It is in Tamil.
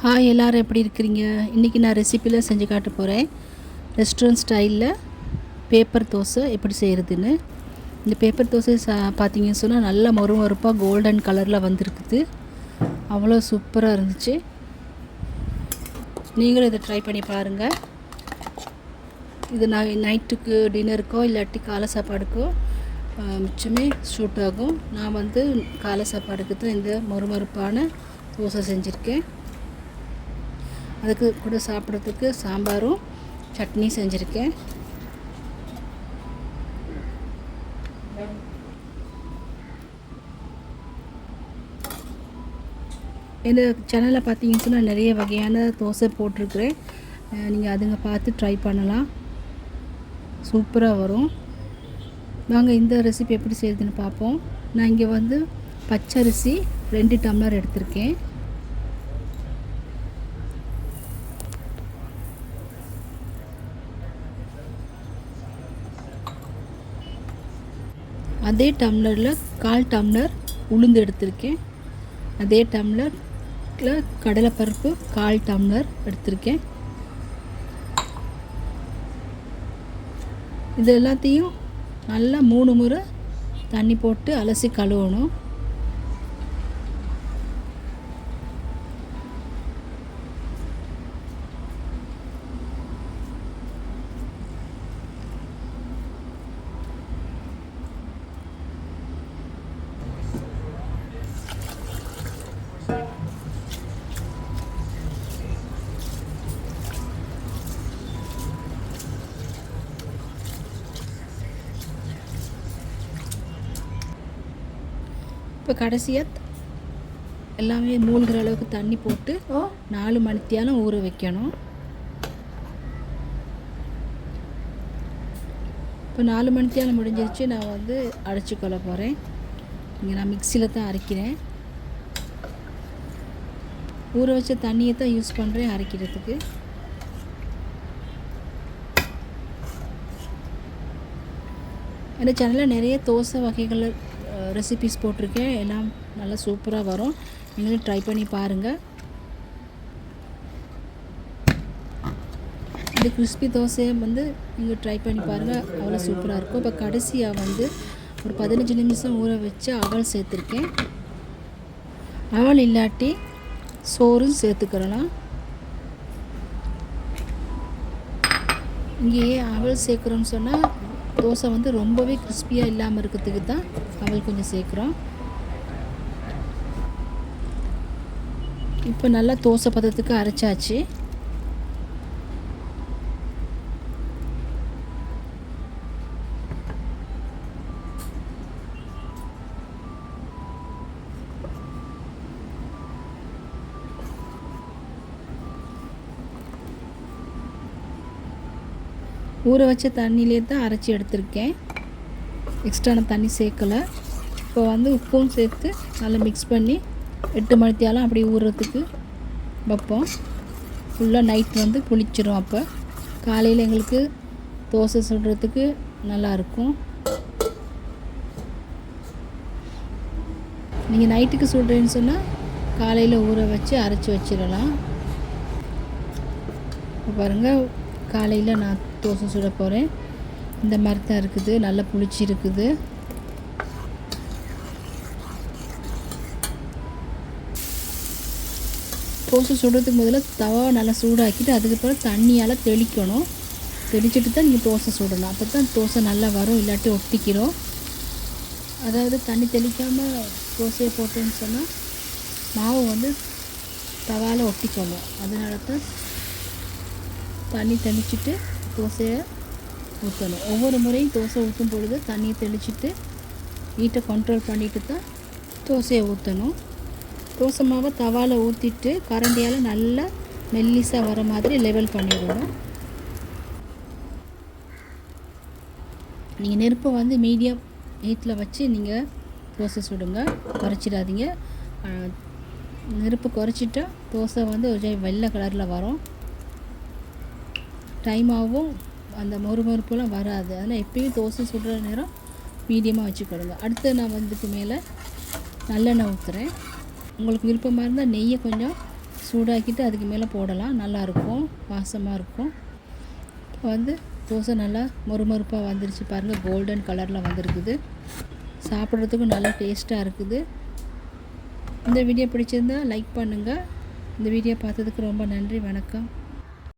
ஹாய் எல்லோரும் எப்படி இருக்கிறீங்க? இன்றைக்கி நான் ரெசிப்பியில் செஞ்சு காட்ட போகிறேன் ரெஸ்டாரண்ட் ஸ்டைலில் பேப்பர் தோசை எப்படி செய்கிறதுன்னு இந்த பேப்பர் தோசை சா பார்த்தீங்கன்னு சொன்னால் நல்லா மொறு மொறுப்பாக கோல்டன் கலரில் வந்திருக்குது. அவ்வளோ சூப்பராக இருந்துச்சு. நீங்களும் இதை ட்ரை பண்ணி பாருங்கள் இது நான் நைட்டுக்கு டின்னருக்கோ இல்லாட்டி காலை சாப்பாடுக்கோ மிச்சமே ஷூட் ஆகும். நான் வந்து காலை சாப்பாடுக்கு தான் இந்த மொறுமொறுப்பான தோசை செஞ்சுருக்கேன். அதுக்கு கூட சாப்பிட்றதுக்கு சாம்பாரும் சட்னி செஞ்சுருக்கேன். இந்த சேனலில் பார்த்தீங்கன்னு சொன்னால் நிறைய வகையான தோசை போட்டிருக்கிறேன். நீங்கள் அதுங்க பார்த்து ட்ரை பண்ணலாம். சூப்பராக வரும். நாங்கள் இந்த ரெசிபி எப்படி செய்யுதுன்னு பார்ப்போம். நான் இங்கே வந்து பச்சரிசி ரெண்டு டம்ளர் எடுத்திருக்கேன். அதே டம்ளரில் கால் டம்ளர் உளுந்து எடுத்திருக்கேன். அதே டம்ளரில் கடலைப்பருப்பு கால் டம்ளர் எடுத்திருக்கேன். இது எல்லாத்தையும் நல்லா மூணு முறை தண்ணி போட்டு அலசி கழுவணும். இப்போ கடைசியாக எல்லாமே மூழ்கிற அளவுக்கு தண்ணி போட்டு நாலு மணித்தியாலும் ஊற வைக்கணும். இப்போ நாலு மணித்தியாலும் முடிஞ்சிருச்சு. நான் வந்து அரைச்சி கொள்ள போகிறேன் இங்கே நான் மிக்சியில் தான் அரைக்கிறேன். ஊற வச்ச தண்ணியை தான் யூஸ் பண்ணுறேன் அரைக்கிறதுக்கு. இந்த சேனலில் நிறைய தோசை வகைகள் ரெசிபிஸ் போட்டிருக்கேன். எல்லாம் நல்லா சூப்பராக வரும். நீங்களும் ட்ரை பண்ணி பாருங்கள் இந்த கிறிஸ்பி தோசையை வந்து நீங்கள் ட்ரை பண்ணி பாருங்கள் அவ்வளோ சூப்பராக இருக்கும். இப்போ கடைசியாக வந்து ஒரு பதினஞ்சு நிமிஷம் ஊற வச்சு அவல் சேர்த்துருக்கேன். அவல் இல்லாட்டி சோறும் சேர்த்துக்கிறலாம். இங்கேயே அவல் சேர்க்குறோன்னு சொன்னால் தோசை வந்து ரொம்பவே கிறிஸ்பியாக இல்லாமல் இருக்கிறதுக்கு தான் அவள் கொஞ்சம் சேர்க்குறோம் இப்போ நல்லா தோசை பதத்துக்கு அரைச்சாச்சு. ஊற வச்ச தண்ணியிலே தான் அரைச்சி எடுத்திருக்கேன். எக்ஸ்ட்ரா நான் தண்ணி சேர்க்கலை. இப்போ வந்து உப்பும் சேர்த்து நல்லா மிக்ஸ் பண்ணி எட்டு மணித்தியாலும் அப்படி ஊறுறதுக்கு வைப்போம். ஃபுல்லாக நைட் வந்து புளிச்சிரும் அப்போ. காலையில் எங்களுக்கு தோசை சுடுறதுக்கு நல்லாயிருக்கும் நீங்கள் நைட்டுக்கு சுடுறேன்னு சொன்னால் காலையில் ஊற வச்சு அரைச்சி வச்சிடலாம் பாருங்கள் காலையில் நான் தோசை சுட போகிறேன் இந்த மாதிரி தான் இருக்குது. நல்லா புளிச்சு இருக்குது. தோசை சுடுறதுக்கு முதல்ல தவா நல்லா சூடாக்கிட்டு அதுக்கப்புறம் தண்ணியால் தெளிக்கணும். தெளிச்சிட்டு தான் நீங்கள் தோசை சுடணும். அப்போ தான் தோசை நல்லா வரும். இல்லாட்டி ஒட்டிக்கிறோம். அதாவது தண்ணி தெளிக்காமல் தோசையை போட்டேன்னு சொன்னால் மாவு வந்து தவாவில் ஒட்டிக்கணும். அதனால தான் தண்ணி தெளிச்சிட்டு தோசையை ஊற்றணும் ஒவ்வொரு முறையும் தோசை ஊற்றும் பொழுது தண்ணியை தெளிச்சிட்டு ஹீட்டை கண்ட்ரோல் பண்ணிட்டு தான் தோசையை ஊற்றணும் தோசை மாவை தவாவில் ஊற்றிட்டு கரண்டியால் நல்லா மெல்லிசாக வர மாதிரி லெவல் பண்ணிவிடணும் நீங்கள் நெருப்பை வந்து மீடியம் ஹீட்டில் வச்சு நீங்கள் தோசை சுடுங்க. குறைச்சிடாதீங்க. நெருப்பு குறைச்சிட்டா தோசை வந்து ஒரு வெள்ளை கலரில் வரும். டைமாகவும் அந்த மொறுமொறுப்பெல்லாம் வராது. அதனால் எப்பயும் தோசை சுடுற நேரம் மீடியமாக வச்சுக்கிடுங்க அடுத்து நான் வந்துக்கு மேலே நல்லெண்ணெய் ஊற்றுறேன் உங்களுக்கு விருப்பமாக இருந்தால் நெய்யை கொஞ்சம் சூடாக்கிட்டு அதுக்கு மேலே போடலாம். நல்லாயிருக்கும் வாசமாக இருக்கும். இப்போ வந்து தோசை நல்லா மொறுமொறுப்பாக வந்துருச்சு பாருங்கள் கோல்டன் கலரில் வந்திருக்குது. சாப்பிட்றதுக்கும் நல்லா டேஸ்ட்டாக இருக்குது. இந்த வீடியோ பிடிச்சிருந்தா லைக் பண்ணுங்கள் இந்த வீடியோ பார்த்ததுக்கு ரொம்ப நன்றி. வணக்கம்.